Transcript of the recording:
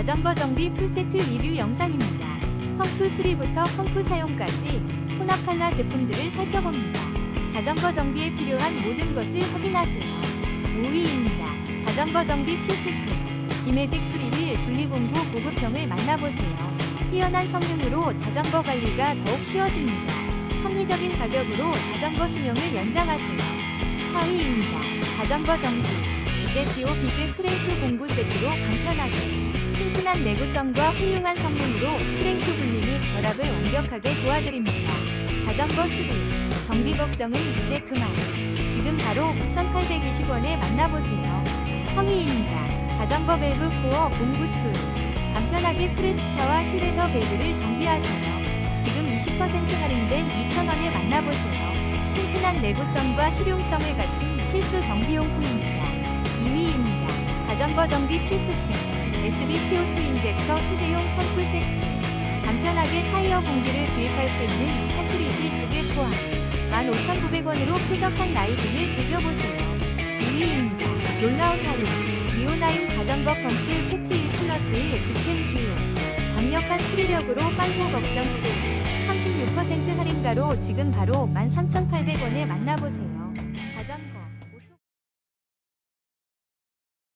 자전거 정비 풀세트 리뷰 영상입니다. 펌프 수리부터 펌프 사용까지 혼합 칼라 제품들을 살펴봅니다. 자전거 정비에 필요한 모든 것을 확인하세요. 5위입니다. 자전거 정비 필수템 디매직 프리휠 분리공구 보급형을 만나보세요. 뛰어난 성능으로 자전거 관리가 더욱 쉬워집니다. 합리적인 가격으로 자전거 수명을 연장하세요. 4위입니다. 자전거 정비 이제 지오 비즈 크랭크 공구 세트로 간편하게 튼튼한 내구성과 훌륭한 성능으로 크랭크 분리 및 결합을 완벽하게 도와드립니다. 자전거 수리 정비 걱정은 이제 그만 지금 바로 9,820원에 만나보세요. 3위입니다. 자전거 밸브 코어 공구 툴 간편하게 프레스타와 슈레더 밸브를 정비하세요. 지금 20% 할인된 2,000원에 만나보세요. 튼튼한 내구성과 실용성을 갖춘 필수 정비용품입니다. 2위입니다. 자전거 정비 필수템 SB CO2 인젝터 휴대용 펌프 세트 간편하게 타이어 공기를 주입할 수 있는 카트리지 2개 포함 15,900원으로 쾌적한 라이딩을 즐겨보세요. 2위입니다. 놀라운 할인 리오나임 자전거 펌프 패치 1 플러스 1 득템 기호 강력한 수리력으로 빨고 걱정 끝 36% 할인가로 지금 바로 13,800원에 만나보세요.